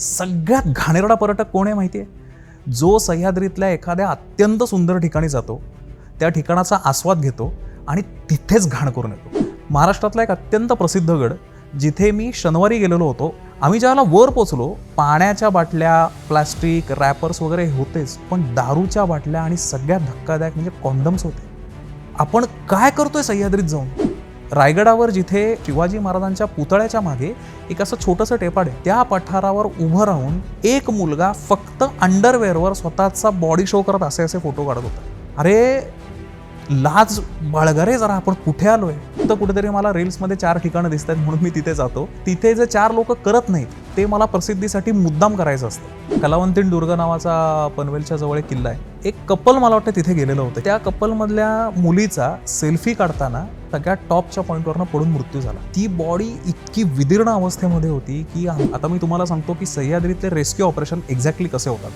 सगळ्यात घाणेरडा पर्यटक कोण आहे माहिती आहे? जो सह्याद्रीतल्या एखाद्या अत्यंत सुंदर ठिकाणी जातो त्या ठिकाणाचा आस्वाद घेतो आणि तिथेच घाण करून येतो. महाराष्ट्रातला एक अत्यंत प्रसिद्ध गड जिथे मी शनिवारी गेलेलो होतो आम्ही ज्यावेळेला वर पोचलो पाण्याच्या बाटल्या प्लास्टिक रॅपर्स वगैरे होतेच पण दारूच्या बाटल्या आणि सगळ्यात धक्कादायक म्हणजे कॉन्डम्स होते. आपण काय करतोय सह्याद्रीत जाऊन? रायगडावर जिथे शिवाजी महाराजांच्या पुतळ्याच्या मागे एक असं छोटंसं टेपाड आहे त्या पठारावर उभं राहून एक मुलगा फक्त अंडरवेअरवर स्वतःचा बॉडी शो करत असे असे फोटो काढत होता. अरे लाज बाळगरे जरा आपण कुठे आलोय? तर कुठेतरी मला रील्समध्ये चार ठिकाणं दिसत आहेत म्हणून मी तिथे जातो. तिथे जे चार लोक करत नाहीत ते मला प्रसिद्धीसाठी मुद्दाम करायचं असतं. कलावंतीन दुर्ग नावाचा पनवेलच्या जवळ एक किल्ला आहे. एक कपल मला वाटतं तिथे गेलेलं होतं. त्या कपलमधल्या मुलीचा सेल्फी काढताना सगळ्या टॉपच्या पॉईंटवरनं पडून मृत्यू झाला. ती बॉडी इतकी विदीर्ण अवस्थेमध्ये होती की आता मी तुम्हाला सांगतो की सह्याद्रीतले रेस्क्यू ऑपरेशन एक्झॅक्टली कसे होतात.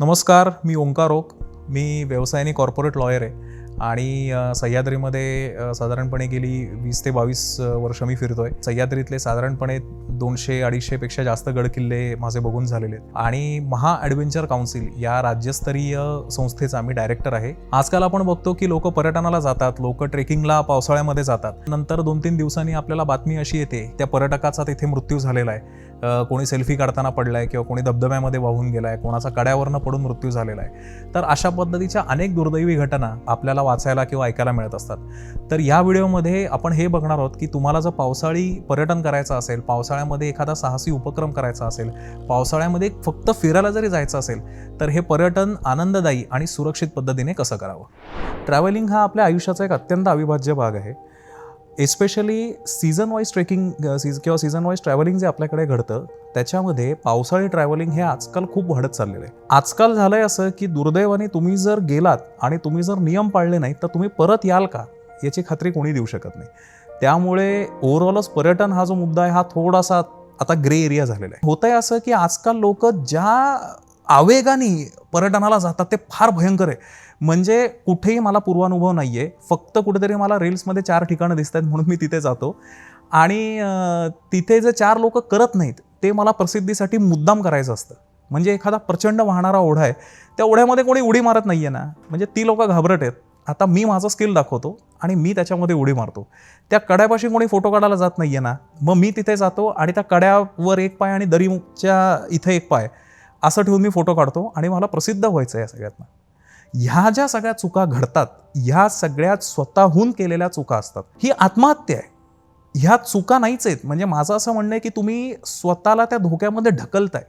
नमस्कार मी ओंकार ओक. मी व्यवसायाने कॉर्पोरेट लॉयर आहे. आणि सह्याद्रीमध्ये साधारणपणे गेली वीस ते बावीस वर्ष मी फिरतोय. सह्याद्रीतले साधारणपणे दोनशे अडीचशेपेक्षा जास्त गडकिल्ले माझे बघून झालेले आहेत. आणि महा ॲडव्हेंचर काउन्सिल या राज्यस्तरीय संस्थेचा मी डायरेक्टर आहे. आजकाल आपण बघतो की लोक पर्यटनाला जातात लोक ट्रेकिंगला पावसाळ्यामध्ये जातात. नंतर दोन तीन दिवसांनी आपल्याला बातमी अशी येते त्या पर्यटकाचा तिथे मृत्यू झालेला आहे. कोणी सेल्फी काढताना पडलाय किंवा कोणी धबधब्यामध्ये वाहून गेला आहे कोणाचा कड्यावरनं पडून मृत्यू झालेला आहे. तर अशा पद्धतीच्या अनेक दुर्दैवी घटना आपल्याला वाचायला किंवा ऐकायला मिळत असतात. तर या व्हिडिओमध्ये आपण हे बघणार आहोत की तुम्हाला जर पावसाळी पर्यटन करायचं असेल पावसाळ्यामध्ये एखादा साहसी उपक्रम करायचा असेल पावसाळ्यामध्ये फक्त फिरायला जरी जायचं असेल तर हे पर्यटन आनंददायी आणि सुरक्षित पद्धतीने कसं करावं? ट्रॅव्हलिंग हा आपल्या आयुष्याचा एक अत्यंत अविभाज्य भाग आहे. Especially season wise trekking sees किंवा सीझन वाईज ट्रॅव्हलिंग जे आपल्याकडे घडतं त्याच्यामध्ये पावसाळी ट्रॅव्हलिंग हे आजकाल खूप वाढत चाललेलं आहे. आजकाल झालंय असं की दुर्दैवाने तुम्ही जर गेलात आणि तुम्ही जर नियम पाळले नाहीत तर तुम्ही परत याल का? याची खात्री कोणी देऊ शकत नाही. त्यामुळे ओव्हरऑलच पर्यटन हा जो मुद्दा आहे हा थोडासा आता ग्रे एरिया झालेला आहे. होतंय असं की आजकाल लोक ज्या आवेगाने पर्यटनाला जातात ते फार भयंकर आहे. म्हणजे कुठेही मला पूर्वानुभव नाही आहे फक्त कुठेतरी मला रील्समध्ये चार ठिकाणं दिसत आहेत म्हणून मी तिथे जातो. आणि तिथे जे चार लोक करत नाहीत ते मला प्रसिद्धीसाठी मुद्दाम करायचं असतं. म्हणजे एखादा प्रचंड वाहणारा ओढा आहे त्या ओढ्यामध्ये कोणी उडी मारत नाही आहे ना. म्हणजे ती लोकं घाबरट आहेत. आता मी माझं स्किल दाखवतो आणि मी त्याच्यामध्ये उडी मारतो. त्या कड्यापाशी कोणी फोटो काढायला जात नाही आहे ना मग मी तिथे जातो आणि त्या कड्यावर एक पाय आणि दरीच्या इथे एक पाय असं ठेवून मी फोटो काढतो आणि मला प्रसिद्ध व्हायचं आहे या सगळ्यातनं. ह्या ज्या सगळ्या चुका घडतात ह्या सगळ्यात स्वतःहून केलेल्या चुका असतात ही आत्महत्या आहे. ह्या चुका नाहीच आहेत. म्हणजे माझं असं म्हणणं आहे की तुम्ही स्वतःला त्या धोक्यामध्ये ढकलताय.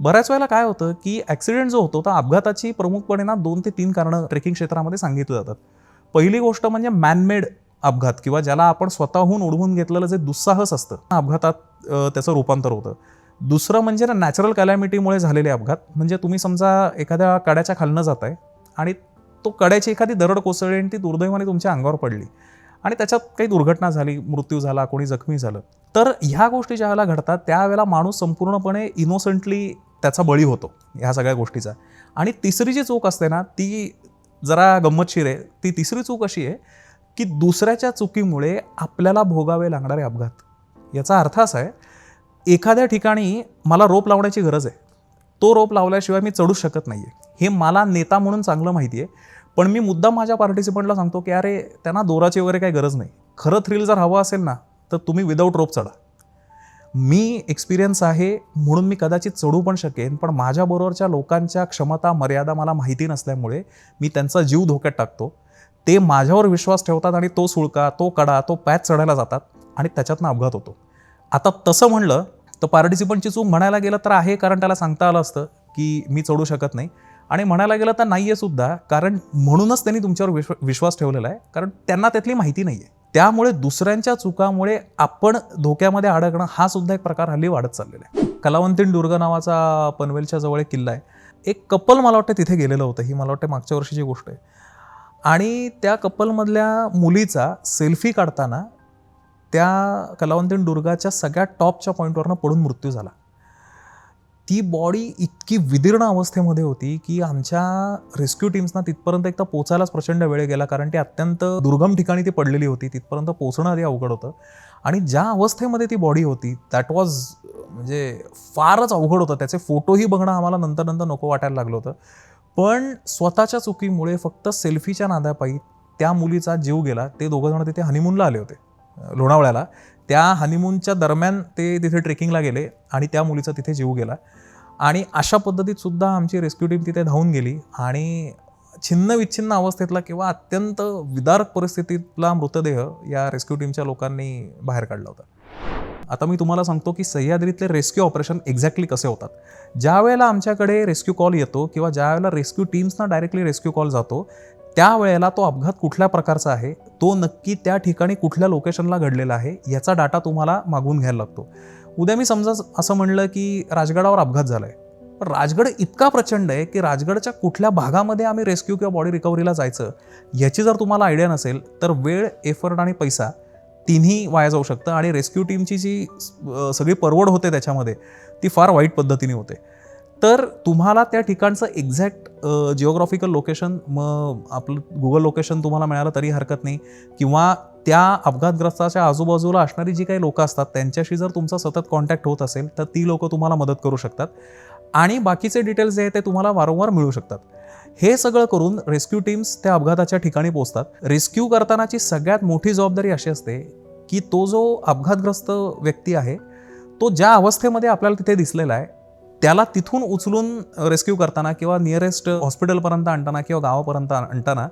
बऱ्याच वेळेला काय होतं की ॲक्सिडेंट जो होतो तर अपघाताची प्रमुखपणे ना दोन ते तीन कारणं ट्रेकिंग क्षेत्रामध्ये सांगितली जातात. पहिली गोष्ट म्हणजे मॅनमेड अपघात किंवा ज्याला आपण स्वतःहून उडवून घेतलेलं जे दुस्साहस असतं अपघातात त्याचं रूपांतर होतं. दुसरं म्हणजे ना नॅचरल कॅलॅमिटीमुळे झालेले अपघात. म्हणजे तुम्ही समजा एखाद्या कड्याच्या खालनं जात आहे आणि तो कड्याची एखादी दरड कोसळली आणि ती दुर्दैवाने तुमच्या अंगावर पडली. आणि त्याच्यात काही दुर्घटना झाली मृत्यू झाला कोणी जखमी झालं. तर ह्या गोष्टी ज्या वेळेला घडतात त्यावेळेला माणूस संपूर्णपणे इनोसंटली त्याचा बळी होतो ह्या सगळ्या गोष्टीचा. आणि तिसरी जी चूक असते ना ती जरा गंमतशीर आहे. ती तिसरी चूक अशी आहे की दुसऱ्याच्या चुकीमुळे आपल्याला भोगावे लागणारे अपघात. याचा अर्थ असा आहे एखाद्या ठिकाणी मला रोप लावण्याची गरज आहे. तो रोप लावल्याशिवाय मी चढू शकत नाही आहे हे मला नेता म्हणून चांगलं माहिती आहे पण मी मुद्दा माझ्या पार्टिसिपंटला सांगतो की अरे त्यांना दोराची वगैरे काही गरज नाही. खरं थ्रिल जर हवं असेल ना तर तुम्ही विदाऊट रोप चढा. मी एक्सपिरियन्स आहे म्हणून मी कदाचित चढू पण शकेन पण माझ्याबरोबरच्या लोकांच्या क्षमता मर्यादा मला माहिती नसल्यामुळे मी त्यांचा जीव धोक्यात टाकतो. ते माझ्यावर विश्वास ठेवतात आणि तो सुळका तो कडा तो पॅच चढायला जातात आणि त्याच्यातनं अपघात होतो. आता तसं म्हणलं तर पार्टिसिपंटची चूक म्हणायला गेलं तर आहे कारण त्याला सांगता आलं असतं की मी चढू शकत नाही. आणि म्हणायला गेलं तर नाही आहे सुद्धा कारण म्हणूनच त्यांनी तुमच्यावर विश्व विश्वास ठेवलेला आहे कारण त्यांना त्यातली माहिती नाही आहे त्यामुळे दुसऱ्यांच्या चुकामुळे आपण धोक्यामध्ये अडकणं हा सुद्धा एक प्रकार हल्ली वाढत चाललेला आहे. कलावंतीन दुर्ग नावाचा पनवेलच्या जवळ एक किल्ला आहे. एक कपल मला वाटतं तिथे गेलेलं होतं ही मला वाटतं मागच्या वर्षीची गोष्ट आहे. आणि त्या कपलमधल्या मुलीचा सेल्फी काढताना त्या कलावंतीन दुर्गाच्या सगळ्यात टॉपच्या पॉईंटवरनं पडून मृत्यू झाला. ती बॉडी इतकी विदीर्ण अवस्थेमध्ये होती की आमच्या रेस्क्यू टीम्सना तिथपर्यंत एकदा पोचायलाच प्रचंड वेळ गेला कारण ती अत्यंत दुर्गम ठिकाणी ती पडलेली होती. तिथपर्यंत पोचणं आधी अवघड होतं. आणि ज्या अवस्थेमध्ये ती बॉडी होती दॅट वॉज म्हणजे फारच अवघड होतं. त्याचे फोटोही बघणं आम्हाला नंतर नंतर नको वाटायला लागलं होतं. पण स्वतःच्या चुकीमुळे फक्त सेल्फीच्या नादापायी त्या मुलीचा जीव गेला. ते दोघंजण तिथे हनीमूनला आले होते. लोणावळ्याला त्या हनीमूनच्या दरम्यान ते तिथे ट्रेकिंगला गेले आणि त्या मुलीचा तिथे जीव गेला. आणि अशा पद्धतीत सुद्धा आमची रेस्क्यू टीम तिथे धावून गेली आणि छिन्न विच्छिन्न अवस्थेतला किंवा अत्यंत विदारक परिस्थितीतला मृतदेह या रेस्क्यू टीमच्या लोकांनी बाहेर काढला होता. आता मी तुम्हाला सांगतो की सह्याद्रीतले रेस्क्यू ऑपरेशन एक्झॅक्टली कसे होतात. ज्या वेळेला आमच्याकडे रेस्क्यू कॉल येतो किंवा ज्या वेळेला रेस्क्यू टीम्सना डायरेक्टली रेस्क्यू कॉल जातो त्यावेळेला तो अपघात कुठल्या प्रकारचा आहे? तो नक्की त्या ठिकाणी कुठल्या लोकेशनला घडलेला आहे? याचा डाटा तुम्हाला मागून घ्यायला लागतो. उद्या मी समजा असं म्हणलं की राजगडावर अपघात झाला आहे पण राजगड इतका प्रचंड आहे की राजगडच्या कुठल्या भागामध्ये आम्ही रेस्क्यू किंवा बॉडी रिकव्हरीला जायचं याची जर तुम्हाला आयडिया नसेल तर वेळ एफर्ट आणि पैसा तिन्ही वाया जाऊ शकतं आणि रेस्क्यू टीमची जी सगळी परवड होते त्याच्यामध्ये ती फार वाईट पद्धतीने होते. तर तुम्हाला त्या ठिकाणचं एक्झॅक्ट जिओग्राफिकल लोकेशन मग आपलं गुगल लोकेशन तुम्हाला मिळालं तरी हरकत नाही. किंवा त्या अपघातग्रस्ताच्या आजूबाजूला असणारी जी काही लोकं असतात त्यांच्याशी जर तुमचा सतत कॉन्टॅक्ट होत असेल तर ती लोकं तुम्हाला मदत करू शकतात. आणि बाकीचे डिटेल्स जे आहेत ते तुम्हाला वारंवार मिळू शकतात. हे सगळं करून रेस्क्यू टीम्स त्या अपघाताच्या ठिकाणी पोहोचतात. रेस्क्यू करतानाची सगळ्यात मोठी जबाबदारी अशी असते की तो जो अपघातग्रस्त व्यक्ती आहे तो ज्या अवस्थेमध्ये आपल्याला तिथे दिसलेला आहे त्याला तिथून उचलून रेस्क्यू करताना किंवा नियरेस्ट हॉस्पिटलपर्यंत आणताना किंवा गावापर्यंत आणताना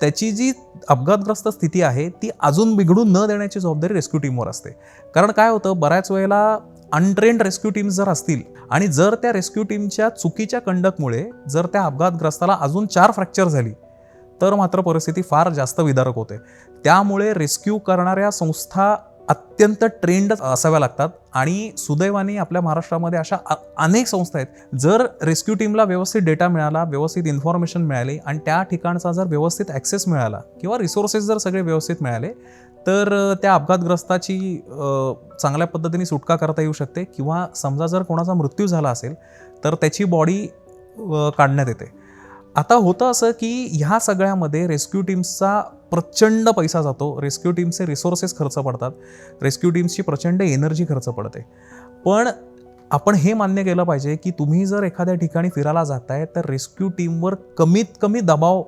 त्याची जी अपघातग्रस्त स्थिती आहे ती अजून बिघडून न देण्याची जबाबदारी रेस्क्यू टीमवर असते. कारण काय होतं बऱ्याच वेळेला अनट्रेंड रेस्क्यू टीम्स जर असतील आणि जर त्या रेस्क्यू टीमच्या चुकीच्या कंडक्टमुळे जर त्या अपघातग्रस्ताला अजून चार फ्रॅक्चर झाली तर मात्र परिस्थिती फार जास्त विदारक होते. त्यामुळे रेस्क्यू करणाऱ्या संस्था अत्यंत ट्रेंड असाव्या लागतात. आणि सुदैवाने आपल्या महाराष्ट्रामध्ये अशा अनेक संस्था आहेत. जर रेस्क्यू टीमला व्यवस्थित डेटा मिळाला व्यवस्थित इन्फॉर्मेशन मिळाली आणि त्या ठिकाणचा जर व्यवस्थित ॲक्सेस मिळाला किंवा रिसोर्सेस जर सगळे व्यवस्थित मिळाले तर त्या अपघातग्रस्ताची चांगल्या पद्धतीने सुटका करता येऊ शकते किंवा समजा जर कोणाचा मृत्यू झाला असेल तर त्याची बॉडी काढण्यात येते. आता होतं असं की ह्या सगळ्यामध्ये रेस्क्यू टीम्सचा प्रचंड पैसा जातो. रेस्क्यू टीमचे रिसोर्सेस खर्च पडतात. रेस्क्यू टीम्सची प्रचंड एनर्जी खर्च पडते. पण आपण हे मान्य केलं पाहिजे की तुम्ही जर एखाद्या ठिकाणी फिरायला जाताय तर रेस्क्यू टीमवर कमीत कमी दबाव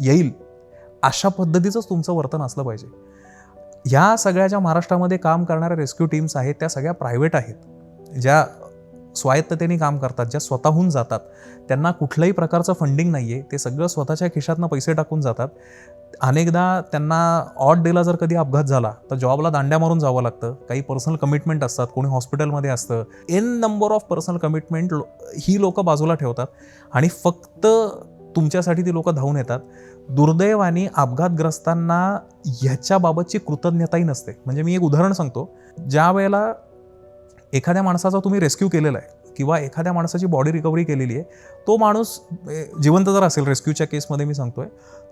येईल. अशा पद्धतीचंच तुमचं वर्तन असलं पाहिजे. ह्या सगळ्या ज्या महाराष्ट्रामध्ये काम करणाऱ्या रेस्क्यू टीम्स आहेत त्या सगळ्या प्रायव्हेट आहेत. ज्या स्वायत्ततेने काम करतात ज्या स्वतःहून जातात. त्यांना कुठल्याही प्रकारचं फंडिंग नाही आहे ते सगळं स्वतःच्या खिशातनं पैसे टाकून जातात. अनेकदा त्यांना ऑड डेला जर कधी अपघात झाला तर जॉबला दांड्या मारून जावं लागतं. काही पर्सनल कमिटमेंट असतात कोणी हॉस्पिटलमध्ये असतं. N number of personal commitment ही लोकं बाजूला ठेवतात. आणि फक्त तुमच्यासाठी ती लोकं धावून येतात. दुर्दैवाने अपघातग्रस्तांना ह्याच्याबाबतची कृतज्ञताही नसते. म्हणजे मी एक उदाहरण सांगतो. ज्या वेळेला एखाद्या माणसाचा तुम्ही रेस्क्यू केलेला आहे किंवा एखाद्या माणसाची बॉडी रिकव्हरी केलेली आहे तो माणूस जिवंत जर असेल रेस्क्यूच्या केसमध्ये मी सांगतोय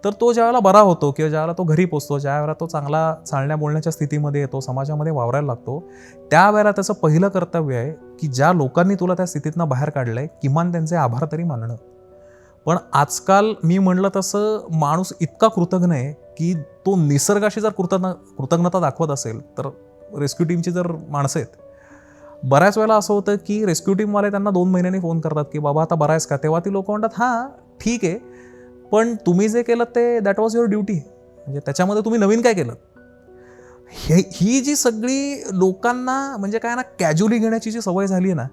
तर तो ज्यावेळेला बरा होतो किंवा ज्यावेळेला तो घरी पोचतो ज्यावेळेला तो चांगला चालण्या बोलण्याच्या स्थितीमध्ये येतो समाजामध्ये वावरायला लागतो त्यावेळेला त्याचं पहिलं कर्तव्य आहे की ज्या लोकांनी तुला त्या स्थितीतनं बाहेर काढलंय किमान त्यांचे आभार तरी मानणं. पण आजकाल मी म्हणलं तसं माणूस इतका कृतज्ञ आहे की तो निसर्गाशी जर कृतज्ञ कृतज्ञता दाखवत असेल तर रेस्क्यू टीमची जर माणसं आहेत बऱ्याच वेळेला असं होतं की रेस्क्यू टीमवाले त्यांना दोन महिन्यांनी फोन करतात की बाबा आता बरा आहेस का? तेव्हा ती लोक म्हणतात हां ठीक आहे. पण तुम्ही जे केलं ते दॅट वॉज युअर ड्युटी म्हणजे त्याच्यामध्ये तुम्ही नवीन काय केलं? हे ही जी सगळी लोकांना म्हणजे काय ना कॅज्युअली घेण्याची जी सवय झाली आहे ना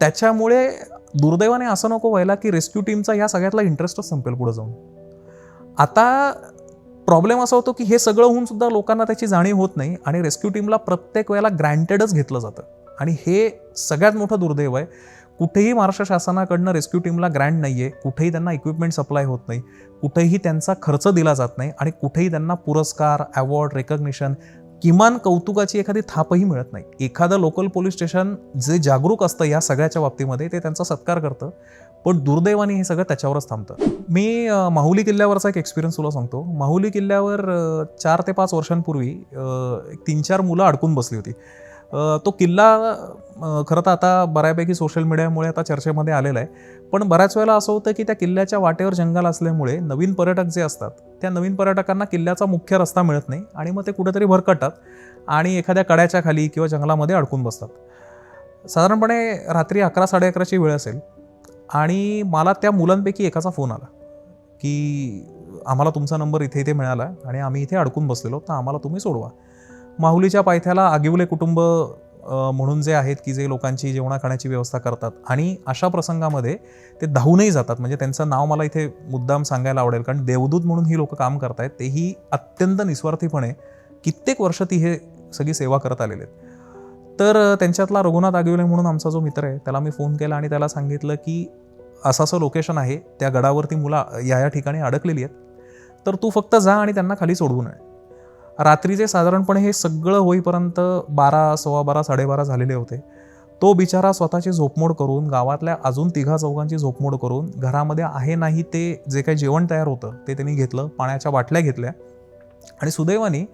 त्याच्यामुळे दुर्दैवाने असं नको व्हायला की रेस्क्यू टीमचा या सगळ्यातला इंटरेस्टच संपेल पुढे जाऊन. आता प्रॉब्लेम असा होतो की हे सगळं होऊन सुद्धा लोकांना त्याची जाणीव होत नाही आणि रेस्क्यू टीमला प्रत्येक वेळेला ग्रँटेडच घेतलं जातं. आणि हे सगळ्यात मोठं दुर्दैव आहे. कुठेही महाराष्ट्र शासनाकडनं रेस्क्यू टीमला ग्रँड नाही आहे कुठेही त्यांना इक्विपमेंट सप्लाय होत नाही. कुठेही त्यांचा खर्च दिला जात नाही आणि कुठेही त्यांना पुरस्कार अवॉर्ड रेकग्निशन किमान कौतुकाची एखादी थापही मिळत नाही. एखादं लोकल पोलीस स्टेशन जे जागरूक असतं या सगळ्याच्या बाबतीमध्ये ते त्यांचा सत्कार करतं. पण दुर्दैवाने हे सगळं त्याच्यावरच थांबतं. मी माहुली किल्ल्यावरचा एक एक्सपिरियन्स तुला सांगतो. माहुली किल्ल्यावर चार ते पाच वर्षांपूर्वी एक तीन चार मुलं अडकून बसली होती. तो किल्ला खरं तर आता बऱ्यापैकी सोशल मीडियामुळे आता चर्चेमध्ये आलेला आहे. पण बऱ्याच वेळेला असं होतं की त्या किल्ल्याच्या वाटेवर जंगल असल्यामुळे नवीन पर्यटक जे असतात त्या नवीन पर्यटकांना किल्ल्याचा मुख्य रस्ता मिळत नाही आणि मग ते कुठेतरी भरकटतात आणि एखाद्या कड्याच्या खाली किंवा जंगलामध्ये अडकून बसतात. साधारणपणे रात्री अकरा साडे अकराची वेळ असेल आणि मला त्या मुलांपैकी एकाचा फोन आला की आम्हाला तुमचा नंबर इथे इथे मिळाला आणि आम्ही इथे अडकून बसलेलो तर आम्हाला तुम्ही सोडवा. माहुलीच्या पायथ्याला आगिवले कुटुंब म्हणून जे आहेत की जे लोकांची जेवणा खाण्याची व्यवस्था करतात. आणि अशा प्रसंगामध्ये ते धावूनही जातात. म्हणजे त्यांचं नाव मला इथे मुद्दाम सांगायला आवडेल. कारण देवदूत म्हणून ही लोक काम करतायत. तेही अत्यंत निस्वार्थीपणे कित्येक वर्ष ती हे सगळी सेवा करत आलेले आहेत. तर त्यांच्यातला रघुनाथ आगिवले म्हणून आमचा जो मित्र आहे त्याला मी फोन केला आणि त्याला सांगितलं की असं असं लोकेशन आहे. त्या गडावरती मुलं या या ठिकाणी अडकलेली आहेत. तर तू फक्त जा आणि त्यांना खाली सोडवून नये. रात्रीचे साधारणपणे हे सगळं होईपर्यंत बारा सव्वा बारा साडेबारा झालेले होते. तो बिचारा स्वतःची झोपमोड करून गावातल्या अजून तिघा चौघांची झोपमोड करून घरामध्ये आहे नाही ते जे काही जेवण तयार होतं ते त्यांनी घेतलं पाण्याच्या बाटल्या घेतल्या. आणि सुदैवाने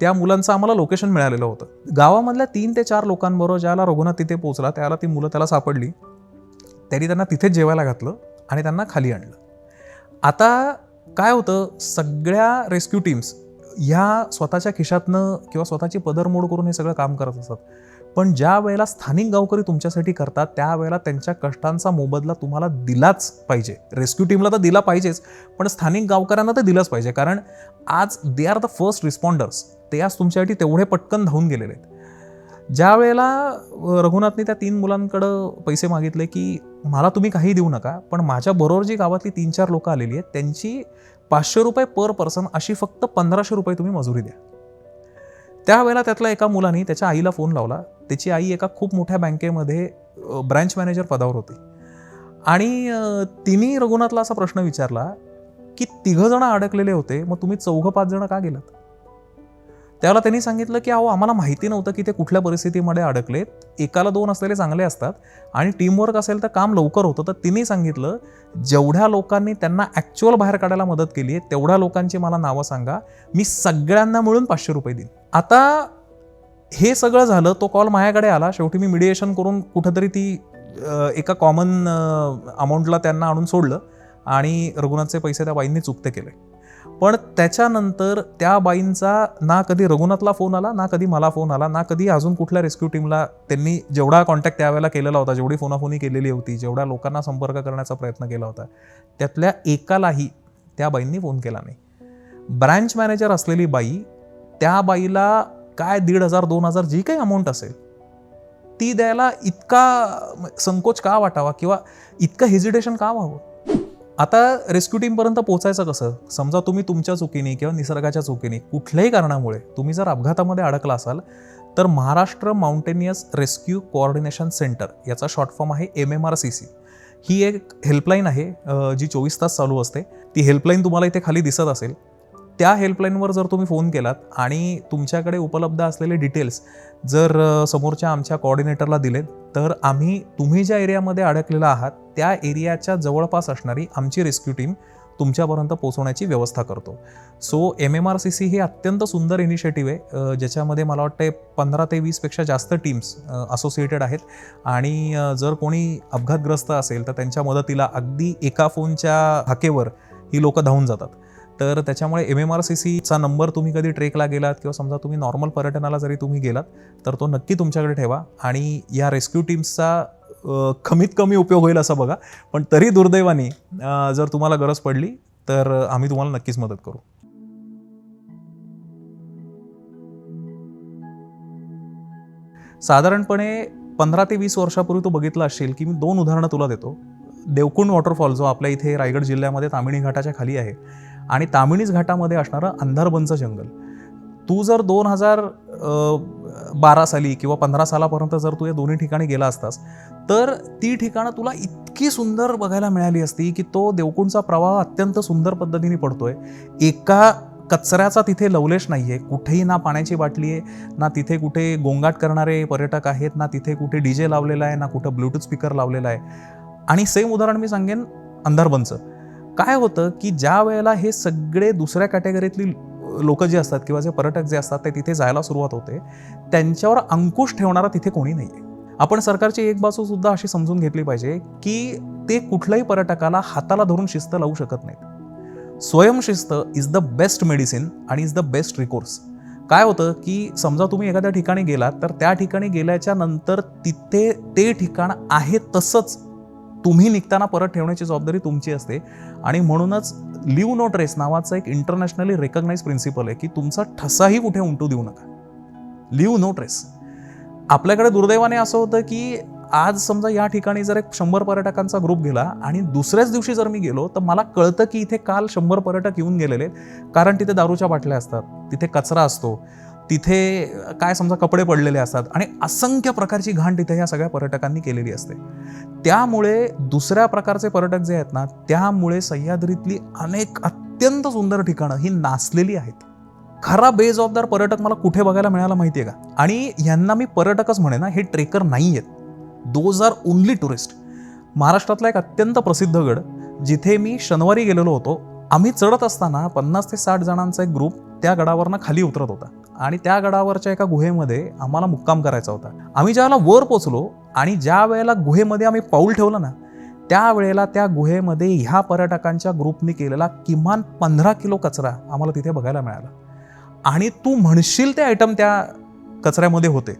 त्या मुलांचं आम्हाला लोकेशन मिळालेलं होतं. गावामधल्या तीन ते चार लोकांबरोबर ज्याला रघुनाथ तिथे पोचला त्याला ती मुलं त्याला सापडली. त्यांनी त्यांना तिथेच जेवायला घातलं आणि त्यांना खाली आणलं. आता काय होतं सगळ्या रेस्क्यू टीम्स ह्या स्वतःच्या खिशातनं किंवा स्वतःची पदरमोड करून हे सगळं काम करत असतात. पण ज्या वेळेला स्थानिक गावकरी तुमच्यासाठी करतात त्यावेळेला त्यांच्या कष्टांचा मोबदला तुम्हाला दिलाच पाहिजे. रेस्क्यू टीमला तर दिला पाहिजेच पण स्थानिक गावकऱ्यांना तर दिलंच पाहिजे. कारण आज they are the first responders ते आज तुमच्यासाठी तेवढे पटकन धावून गेलेले आहेत. ज्या वेळेला रघुनाथने त्या तीन मुलांकडं पैसे मागितले की मला तुम्ही काही देऊ नका पण माझ्या बरोबर जी गावातली तीन चार लोकं आलेली आहेत त्यांची पाचशे रुपये पर पर्सन अशी फक्त पंधराशे रुपये तुम्ही मजुरी द्या. त्यावेळेला त्यातल्या एका मुलाने त्याच्या आईला फोन लावला. त्याची आई एका खूप मोठ्या बँकेमध्ये ब्रँच मॅनेजर पदावर होती. आणि तिने रघुनाथला असा प्रश्न विचारला की तिघं जणं अडकलेले होते मग तुम्ही चौघं पाच जणं का गेलात? त्यावेळेला त्यांनी सांगितलं की अहो आम्हाला माहिती नव्हतं की ते कुठल्या परिस्थितीमध्ये अडकलेत एकाला दोन असलेले चांगले असतात आणि टीमवर्क असेल तर काम लवकर होतं. तर तिने सांगितलं जेवढ्या लोकांनी त्यांना ॲक्च्युअल बाहेर काढायला मदत केली आहे तेवढ्या लोकांची मला नावं सांगा. मी सगळ्यांना मिळून पाचशे रुपये देईन. आता हे सगळं झालं तो कॉल माझ्याकडे आला. शेवटी मी मिडिएशन करून कुठंतरी ती एका कॉमन अमाऊंटला त्यांना आणून सोडलं आणि रघुनाथचे पैसे त्या बाईंनी चुकते केले. पण त्याच्यानंतर त्या बाईंचा ना कधी रघुनाथला फोन आला ना कधी मला फोन आला ना कधी अजून कुठल्या रेस्क्यू टीमला त्यांनी जेवढा कॉन्टॅक्ट त्यावेळेला केलेला होता जेवढी फोनाफोनी केलेली होती जेवढ्या लोकांना संपर्क करण्याचा प्रयत्न केला होता त्यातल्या एकालाही त्या बाईंनी फोन केला नाही. ब्रँच मॅनेजर असलेली बाई त्या बाईला काय दीड हजार दोन हजार जी काही अमाऊंट असेल ती द्यायला इतका संकोच का वाटावा किंवा इतकं हेजिटेशन का व्हावं? आता रेस्क्यू टीमपर्यंत पोहोचायचं कसं? समजा तुम्ही तुमच्या चुकीने किंवा निसर्गाच्या चुकीने कुठल्याही कारणामुळे तुम्ही जर अपघातामध्ये अडकला असाल तर Maharashtra mountaineers rescue coordination centre याचा शॉर्ट फॉर्म आहे M M R C C ही एक हेल्पलाईन आहे जी चोवीस तास चालू असते. ती हेल्पलाईन तुम्हाला इथे खाली दिसत असेल. त्या हेल्पलाईनवर जर तुम्ही फोन केलात आणि तुमच्याकडे उपलब्ध असलेले डिटेल्स जर समोरच्या आमच्या कोऑर्डिनेटरला दिलेत तर आम्ही तुम्ही ज्या एरियामध्ये अडकलेला आहात त्या एरियाच्या जवळपास असणारी आमची रेस्क्यू टीम तुमच्यापर्यंत पोहोचवण्याची व्यवस्था करतो. So M M R C C हे अत्यंत सुंदर इनिशिएटिव्ह आहे ज्याच्यामध्ये मला वाटतं पंधरा ते वीसपेक्षा जास्त टीम्स असोसिएटेड आहेत. आणि जर कोणी अपघातग्रस्त असेल तर त्यांच्या मदतीला अगदी एका फोनच्या हाकेवर ही लोकं धावून जातात. तर त्याच्यामुळे एम एम आर सी सीचा नंबर तुम्ही कधी ट्रेकला गेलात किंवा समजा तुम्ही नॉर्मल पर्यटनाला जरी तुम्ही गेलात तर तो नक्की तुमच्याकडे ठेवा. आणि या रेस्क्यू टीम्सचा कमीत कमी उपयोग होईल असं बघा. पण तरी दुर्दैवाने जर तुम्हाला गरज पडली तर आम्ही तुम्हाला नक्कीच मदत करू. साधारणपणे पंधरा ते वीस वर्षापूर्वी तू बघितलं असेल की मी दोन उदाहरणं तुला देतो. देवकुंड वॉटरफॉल जो आपल्या इथे रायगड जिल्ह्यामध्ये तामिणी घाटाच्या खाली आहे. आणि तामिणीज घाटामध्ये असणारं अंधारबनचं जंगल. तू जर दोन हजार बारा साली किंवा पंधरा सालापर्यंत जर तू या दोन्ही ठिकाणी गेला असतास तर ती ठिकाणं तुला इतकी सुंदर बघायला मिळाली असती की तो देवकुंडचा प्रवाह अत्यंत सुंदर पद्धतीने पडतोय. एका कचऱ्याचा तिथे लवलेश नाही आहे कुठेही ना पाण्याची बाटली आहे ना तिथे कुठे गोंगाट करणारे पर्यटक आहेत ना तिथे कुठे डी जे लावलेला आहे ना कुठं ब्लूटूथ स्पीकर लावलेला आहे. आणि सेम उदाहरण मी सांगेन अंधारबनचं. काय होतं की ज्या वेळेला हे सगळे दुसऱ्या कॅटेगरीतली लोक जे असतात किंवा जे पर्यटक जे असतात ते तिथे जायला सुरुवात होते त्यांच्यावर अंकुश ठेवणारा तिथे कोणी नाही आहे आपण सरकारची एक बाजू सुद्धा अशी समजून घेतली पाहिजे की ते कुठल्याही पर्यटकाला हाताला धरून शिस्त लावू शकत नाहीत. स्वयंशिस्त इज द बेस्ट मेडिसिन आणि इज द बेस्ट रिकोर्स काय होतं की समजा तुम्ही एखाद्या ठिकाणी गेलात तर त्या ठिकाणी गेल्याच्यानंतर तिथे ते ठिकाण आहे तसंच. तुम्ही निघताना परत ठेवण्याची जबाबदारी तुमची असते. आणि म्हणूनच लिव्ह नो ट्रेस नावाचं एक इंटरनॅशनली रेकग्नाइज प्रिन्सिपल आहे की तुमचा ठसाही कुठे उमटू देऊ नका. लिव्ह नो ट्रेस आपल्याकडे दुर्दैवाने असं होतं की आज समजा या ठिकाणी जर एक शंभर पर्यटकांचा ग्रुप गेला आणि दुसऱ्याच दिवशी जर मी गेलो तर मला कळतं की इथे काल शंभर पर्यटक येऊन गेलेले कारण तिथे दारूच्या बाटल्या असतात तिथे कचरा असतो तिथे काय समजा कपडे पडलेले असतात आणि असंख्य प्रकारची घाण तिथे ह्या सगळ्या पर्यटकांनी केलेली असते. त्यामुळे दुसऱ्या प्रकारचे पर्यटक जे आहेत ना त्यामुळे सह्याद्रीतली अनेक अत्यंत सुंदर ठिकाणं ही नासलेली आहेत. खरा बेजबाबदार पर्यटक मला कुठे बघायला मिळाला माहिती आहे का? आणि यांना मी पर्यटकच म्हणे ना हे ट्रेकर नाही आहेत. दोज आर ओनली टुरिस्ट महाराष्ट्रातला एक अत्यंत प्रसिद्ध गड जिथे मी शनिवारी गेलेलो होतो. आम्ही चढत असताना पन्नास ते साठ जणांचा एक ग्रुप त्या गडावरनं खाली उतरत होता. आणि त्या गडावरच्या एका गुहेमध्ये आम्हाला मुक्काम करायचा होता. आम्ही ज्यावेळेला वर पोचलो आणि ज्या वेळेला गुहेमध्ये आम्ही पाऊल ठेवलं ना त्यावेळेला त्या गुहेमध्ये ह्या पर्यटकांच्या ग्रुपने केलेला किमान पंधरा किलो कचरा आम्हाला तिथे बघायला मिळाला. आणि तू म्हणशील ते आयटम त्या कचऱ्यामध्ये होते.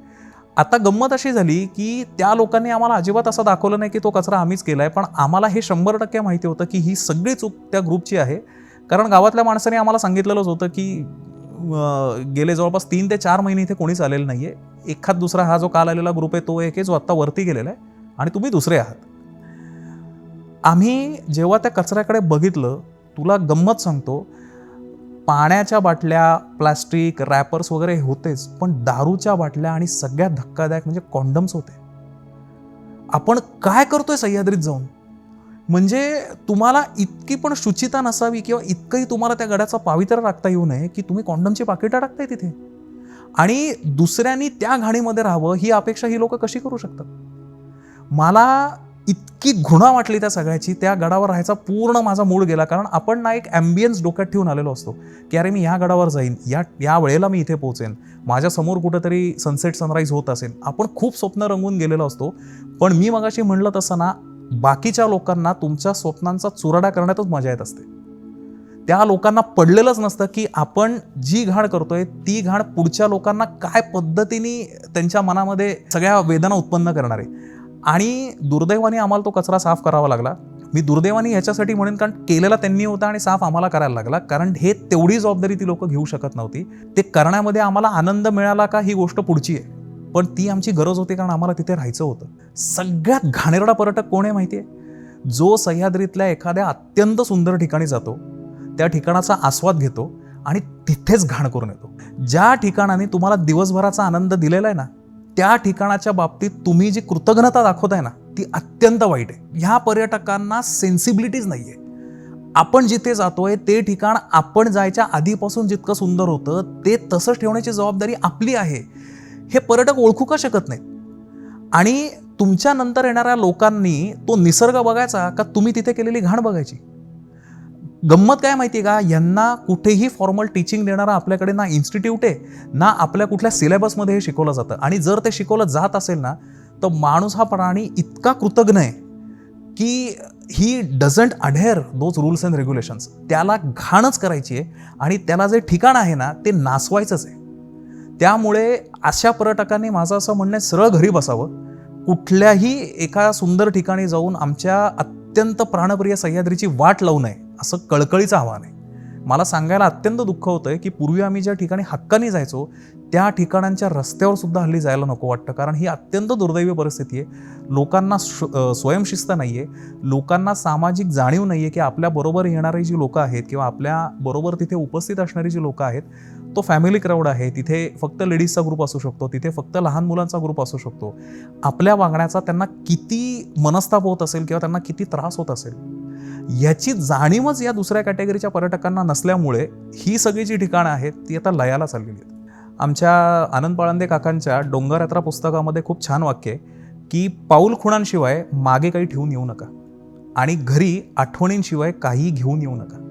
आता गंमत अशी झाली की त्या लोकांनी आम्हाला अजिबात असं दाखवलं नाही की तो कचरा आम्हीच केला आहे पण आम्हाला हे शंभर टक्के माहिती होतं की ही सगळी चूक त्या ग्रुपची आहे. कारण गावातल्या माणसाने आम्हाला सांगितलेलंच होतं की गेले जवळपास तीन ते चार महिने इथे कोणीच आलेलं नाही आहे एखाद दुसरा हा जो काल आलेला ग्रुप आहे तो एक आहे जो आत्ता वरती गेलेला आहे. आणि तुम्ही दुसरे आहात. आम्ही जेव्हा त्या कचऱ्याकडे बघितलं तुला गंमत सांगतो पाण्याच्या बाटल्या प्लास्टिक रॅपर्स वगैरे होतेच पण दारूच्या बाटल्या आणि सगळ्यात धक्कादायक म्हणजे कॉन्डम्स होते. आपण काय करतोय सह्याद्रीत जाऊन? म्हणजे तुम्हाला इतकी पण शुचिता नसावी किंवा इतकंही तुम्हाला त्या गड्याचा पावित्र्य राखता येऊ नये की तुम्ही कॉन्डमची पाकिटं टाकताय तिथे. आणि दुसऱ्यांनी त्या घाणीमध्ये राहावं ही अपेक्षा ही लोक कशी करू शकतात? मला इतकी घृणा वाटली त्या सगळ्याची त्या गडावर राहायचा पूर्ण माझा मूड गेला. कारण आपण ना एक ॲम्बियन्स डोक्यात ठेवून आलेलो असतो की अरे मी ह्या गडावर जाईन या या वेळेला मी इथे पोहोचेन. माझ्यासमोर कुठंतरी सनसेट सनराईज होत असेल. आपण खूप स्वप्न रंगून गेलेलो असतो. पण मी मगाशी म्हणलं तसं ना बाकीच्या लोकांना तुमच्या स्वप्नांचा चुराडा करण्यातच मजा येत असते. त्या लोकांना पडलेलंच नसतं की आपण जी घाण करतोय ती घाण पुढच्या लोकांना काय पद्धतीने त्यांच्या मनामध्ये सगळ्या वेदना उत्पन्न करणार आहे. आणि दुर्दैवाने आम्हाला तो कचरा साफ करावा लागला. मी दुर्दैवाने याच्यासाठी म्हणेन कारण केलेला त्यांनी होता आणि साफ आम्हाला करायला लागला. कारण हे तेवढी जबाबदारी ती लोक घेऊ शकत नव्हती. ते करण्यामध्ये आम्हाला आनंद मिळाला का ही गोष्ट पुढची आहे. पण ती आमची गरज होती कारण आम्हाला तिथे राहायचं होतं. सगळ्यात घाणेरडा पर्यटक कोण आहे माहिती आहे जो सह्याद्रीतल्या एखाद्या अत्यंत सुंदर ठिकाणी जातो त्या ठिकाणाचा आस्वाद घेतो आणि तिथेच घाण करून येतो. ज्या ठिकाणाने तुम्हाला दिवसभराचा आनंद दिलेला आहे ना त्या ठिकाणाच्या बाबतीत तुम्ही जी कृतज्ञता दाखवताय ना ती अत्यंत वाईट आहे. ह्या पर्यटकांना सेन्सिबिलिटीज नाही आहे आपण जिथे जातोय ते ठिकाण आपण जायच्या आधीपासून जितकं सुंदर होतं ते तसंच ठेवण्याची जबाबदारी आपली आहे. हे पर्यटक ओळखू का शकत नाहीत? आणि तुमच्या नंतर येणाऱ्या लोकांनी तो निसर्ग बघायचा का तुम्ही तिथे केलेली घाण बघायची? गंमत काय माहिती आहे का? यांना कुठेही फॉर्मल टीचिंग देणारा आपल्याकडे ना इन्स्टिट्यूट आहे ना आपल्या कुठल्या सिलेबसमध्ये हे शिकवलं जातं. आणि जर ते शिकवलं जात असेल ना तर माणूस हा प्राणी इतका कृतज्ञ आहे की he doesn't adhere those rules and regulations त्याला घाणच करायची आहे आणि त्याला जे ठिकाण आहे ना ते नासवायचंच आहे. त्यामुळे अशा पर्यटकांनी माझं असं म्हणणं आहे, सरळ घरी बसावं. कुठल्याही एका सुंदर ठिकाणी जाऊन आमच्या अत्यंत प्राणप्रिय सह्याद्रीची वाट लावू नये असं कळकळीचं आव्हान आहे. मला सांगायला अत्यंत दुःख होतंय की पूर्वी आम्ही ज्या ठिकाणी हक्काने जायचो त्या ठिकाणांच्या रस्त्यावर सुद्धा हल्ली जायला नको वाटतं. कारण ही अत्यंत दुर्दैवी परिस्थिती आहे. लोकांना स्वयंशिस्त नाही आहे लोकांना सामाजिक जाणीव नाही आहे की आपल्याबरोबर येणारी जी लोकं आहेत किंवा आपल्याबरोबर तिथे उपस्थित असणारी जी लोकं आहेत तो फॅमिली क्राऊड आहे. तिथे फक्त लेडीजचा ग्रुप असू शकतो. तिथे फक्त लहान मुलांचा ग्रुप असू शकतो. आपल्या वागण्याचा त्यांना किती मनस्ताप होत असेल किंवा त्यांना किती त्रास होत असेल याची जाणीवच या दुसऱ्या कॅटेगरीच्या पर्यटकांना नसल्यामुळे ही सगळी जी ठिकाणं आहेत ती आता लयाला चाललेली आहेत. आमच्या आनंद पाळंदे काकांच्या डोंगर यात्रा पुस्तकामध्ये खूप छान वाक्य आहे की पाऊल खुणांशिवाय मागे काही ठेवून येऊ नका आणि घरी आठवणींशिवाय काही घेऊन येऊ नका.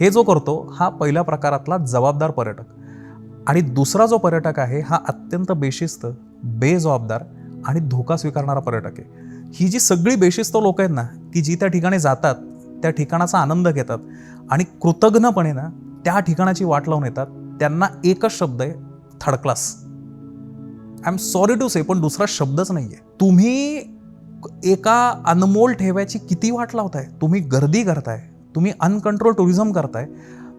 हे जो करतो हा पहिल्या प्रकारातला जबाबदार पर्यटक. आणि दुसरा जो पर्यटक आहे हा अत्यंत बेशिस्त बेजबाबदार आणि धोका स्वीकारणारा पर्यटक आहे. ही जी सगळी बेशिस्त लोक आहेत ना की जी त्या ठिकाणी जातात त्या ठिकाणाचा आनंद घेतात. आणि कृतज्ञपणे ना त्या ठिकाणाची वाट लावून येतात. त्यांना एकच शब्द आहे third class I am sorry to say पण दुसरा शब्दच नाही आहे तुम्ही एका अनमोल ठेव्याची किती वाट लावताय? तुम्ही गर्दी करताय. तुम्ही अनकंट्रोल टुरिझम करताय.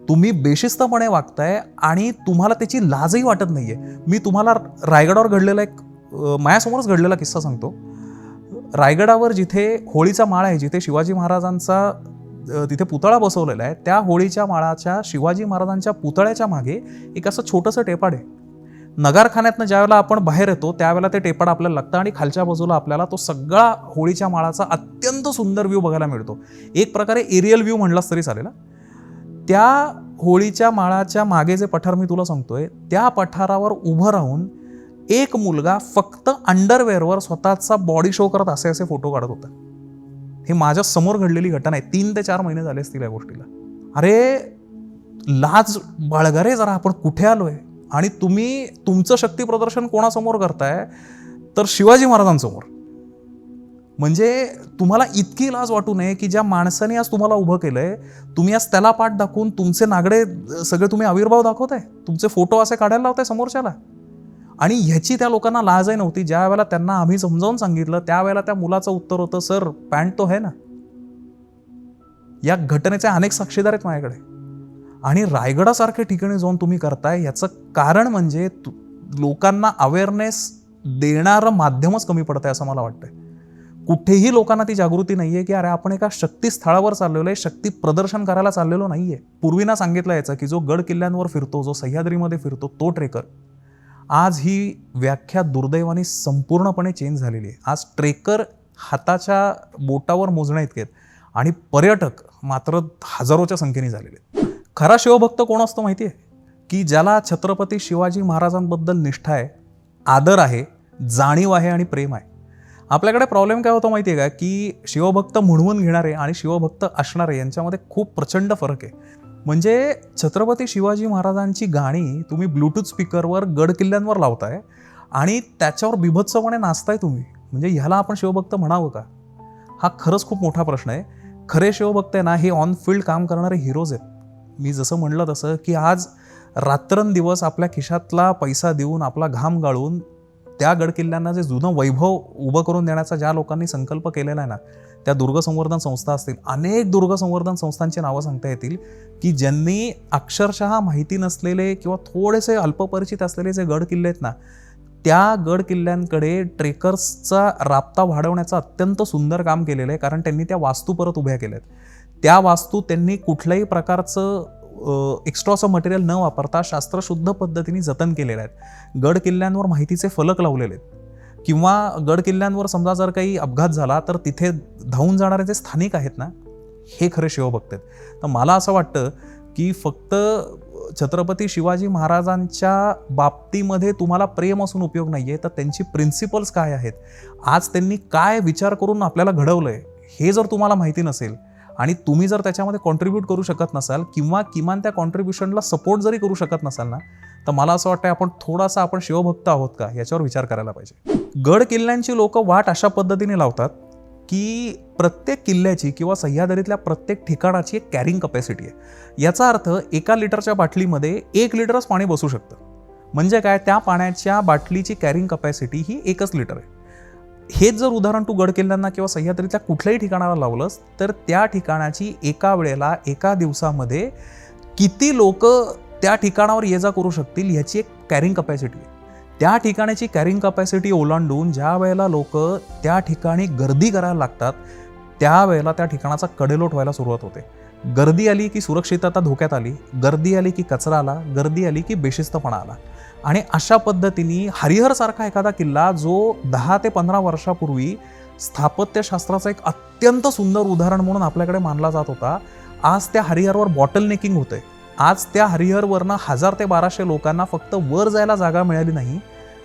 तुम्ही बेशिस्तपणे वागताय आणि तुम्हाला त्याची लाजही वाटत नाही आहे मी तुम्हाला रायगडावर घडलेला एक मायासमोरच माझ्यासमोरच घडलेला किस्सा सांगतो. रायगडावर जिथे होळीचा माळ आहे जिथे शिवाजी महाराजांचा तिथे पुतळा बसवलेला आहे. त्या होळीच्या माळाच्या शिवाजी महाराजांच्या पुतळ्याच्या मागे एक असं छोटंसं टेपाड आहे. नगारखान्यातनं ज्यावेळेला आपण बाहेर येतो त्यावेळेला ते टेपाड आपल्याला लागतं आणि खालच्या बाजूला आपल्याला तो सगळा होळीच्या माळाचा अत्यंत सुंदर व्ह्यू बघायला मिळतो. एक प्रकारे एरियल व्ह्यू म्हणलास तरी चालेल त्या होळीच्या माळाच्या मागे जे पठार मी तुला सांगतोय त्या पठारावर उभं राहून एक मुलगा फक्त अंडरवेअरवर स्वतःचा बॉडी शो करत असे असे फोटो काढत होता. हे माझ्यासमोर घडलेली घटना आहे. तीन ते चार महिने झाले असतील या गोष्टीला. अरे लाज बाळगा रे जरा. आपण कुठे आलोय? आणि तुम्ही तुमचं शक्ती प्रदर्शन कोणासमोर करताय? तर शिवाजी महाराजांसमोर. म्हणजे तुम्हाला इतकी लाज वाटू नये की ज्या माणसाने आज तुम्हाला उभं केलंय तुम्ही आज त्याला पाठ दाखवून तुमचे नागडे सगळे तुम्ही आविर्भाव दाखवताय? तुमचे फोटो असे काढायला लावताय समोरच्याला? आणि ह्याची त्या लोकांना लाजही नव्हती. ज्या वेळेला त्यांना आम्ही समजावून सांगितलं त्यावेळेला त्या मुलाचं उत्तर होतं सर पॅन्ट तो आहे ना? या घटनेचे अनेक साक्षीदार आहेत माझ्याकडे. आणि रायगडासारख्या ठिकाणी जाऊन तुम्ही करताय याचं कारण म्हणजे तु- लोकांना अवेअरनेस देणारं माध्यमच कमी पडतंय असं मला वाटतंय. कुठेही लोकांना ती जागृती नाहीये की अरे आपण एका शक्तीस्थळावर चाललेलो आहे शक्ती प्रदर्शन करायला चाललेलो नाहीये. पूर्वीना सांगितलं याचं की जो गड किल्ल्यांवर फिरतो जो सह्याद्रीमध्ये फिरतो तो ट्रेकर. आज ही व्याख्या दुर्दैवाने संपूर्णपणे चेंज झालेली आहे. आज ट्रेकर हाताच्या बोटावर मोजण्या इतके आहेत आणि पर्यटक मात्र हजारोच्या संख्येने झालेले आहेत. खरा शिवभक्त कोण असतो माहिती आहे की ज्याला छत्रपती शिवाजी महाराजांबद्दल निष्ठा आहे आदर आहे जाणीव आहे आणि प्रेम आहे. आपल्याकडे प्रॉब्लेम काय होतो माहिती आहे का? की शिवभक्त म्हणवून घेणारे आणि शिवभक्त असणारे यांच्यामध्ये खूप प्रचंड फरक आहे. म्हणजे छत्रपती शिवाजी महाराजांची गाणी तुम्ही ब्लूटूथ स्पीकरवर गड किल्ल्यांवर लावताय आणि त्याच्यावर बिभत्सपणे नाचताय तुम्ही. म्हणजे ह्याला आपण शिवभक्त म्हणावं का? हा खरंच खूप मोठा प्रश्न आहे. खरे शिवभक्त आहे ना हे ऑन फील्ड काम करणारे हिरोज आहेत. मी जसं म्हणलं तसं की आज रात्रंदिवस आपल्या खिशातला पैसा देऊन आपला घाम गाळून त्या गडकिल्ल्यांना जे जुनं वैभव उभं करून देण्याचा ज्या लोकांनी संकल्प केलेला आहे ना त्या दुर्ग संवर्धन संस्था असतील. अनेक दुर्ग संवर्धन संस्थांची नावं सांगता येतील की ज्यांनी अक्षरशः माहिती नसलेले किंवा थोडेसे अल्पपरिचित असलेले जे गड किल्ले आहेत ना त्या गड किल्ल्यांकडे ट्रेकर्सचा राबता वाढवण्याचं अत्यंत सुंदर काम केलेलं आहे. कारण त्यांनी त्या वास्तू परत उभ्या केल्या आहेत त्या वास्तू त्यांनी कुठल्याही प्रकारचं एक्स्ट्राचं मटेरियल न वापरता शास्त्रशुद्ध पद्धतीने जतन केलेलं आहेत. गड किल्ल्यांवर माहितीचे फलक लावलेले आहेत. किंवा गड किल्ल्यांवर समजा जर काही अपघात झाला तर तिथे धावून जाणारे जे स्थानिक आहेत ना हे खरे शिवभक्त आहेत. तर मला असं वाटतं की फक्त छत्रपती शिवाजी महाराजांच्या बाबतीमध्ये तुम्हाला प्रेम असून उपयोग नाही आहे तर त्यांची प्रिन्सिपल्स काय आहेत? आज त्यांनी काय विचार करून आपल्याला घडवलं आहे हे जर तुम्हाला माहिती नसेल आणि तुम्ही जर त्याच्यामध्ये कॉन्ट्रीब्यूट करू शकत नसाल किंवा किमान त्या कॉन्ट्रीब्युशनला सपोर्ट जरी करू शकत नसाल ना तर मला असं वाटतं आपण थोडासा आपण शिवभक्त आहोत का याच्यावर विचार करायला पाहिजे. गड किल्ल्यांची लोक वाट अशा पद्धतीने लावतात की प्रत्येक किल्ल्याची किंवा सह्याद्रीतल्या प्रत्येक ठिकाणाची एक कॅरिंग कपॅसिटी आहे. याचा अर्थ एका लिटरच्या बाटलीमध्ये एक लिटरच पाणी बसू शकतं. म्हणजे काय? त्या पाण्याच्या बाटलीची कॅरिंग कपॅसिटी ही एकच लिटर आहे. हेच जर उदाहरण तू गड किल्ल्यांना किंवा सह्याद्रीतल्या कुठल्याही ठिकाणाला लावलंस तर त्या ठिकाणाची एका वेळेला एका दिवसामध्ये किती लोक त्या ठिकाणावर ये जा करू शकतील ह्याची एक कॅरिंग कपॅसिटी आहे. त्या ठिकाणाची कॅरिंग कपॅसिटी ओलांडून ज्या वेळेला लोक त्या ठिकाणी गर्दी करायला लागतात त्यावेळेला त्या ठिकाणाचा कडेलोट व्हायला सुरुवात होते. गर्दी आली की सुरक्षितता धोक्यात आली गर्दी आली की कचरा आला गर्दी आली की बेशिस्तपणा आला. आणि अशा पद्धतीने हरिहरसारखा एखादा किल्ला जो दहा ते पंधरा वर्षापूर्वी स्थापत्यशास्त्राचं एक अत्यंत सुंदर उदाहरण म्हणून आपल्याकडे मानला जात होता आज त्या हरिहरवर बॉटल नेकिंग होतंय. आज त्या हरिहरवरनं हजार ते बाराशे लोकांना फक्त वर जायला जागा मिळाली नाही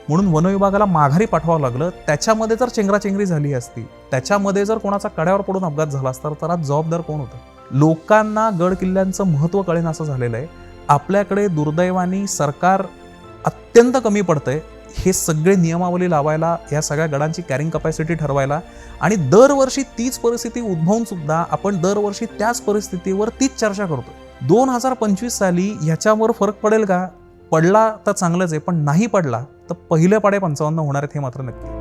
म्हणून वनविभागाला माघारी पाठवावं लागलं. त्याच्यामध्ये जर चेंगराचेंगरी झाली असती. त्याच्यामध्ये जर कोणाचा कड्यावर पडून अपघात झाला असता तर आज जबाबदार कोण होतं? लोकांना गड किल्ल्यांचं महत्त्व कळेन असं झालेलं आहे. आपल्याकडे दुर्दैवानी सरकार अत्यंत कमी पडतंय. हे सगळे नियमावली लावायला या सगळ्या गडांची कॅरिंग कपॅसिटी ठरवायला आणि दरवर्षी तीच परिस्थिती उद्भवून सुद्धा आपण दरवर्षी त्याच परिस्थितीवर तीच चर्चा करतो दोन हजार पंचवीस साली ह्याच्यावर फरक पडेल का? पडला तर चांगलंच आहे पण नाही पडला तर पहिले पाडे पंचावन्न होणार आहेत हे मात्र नक्की.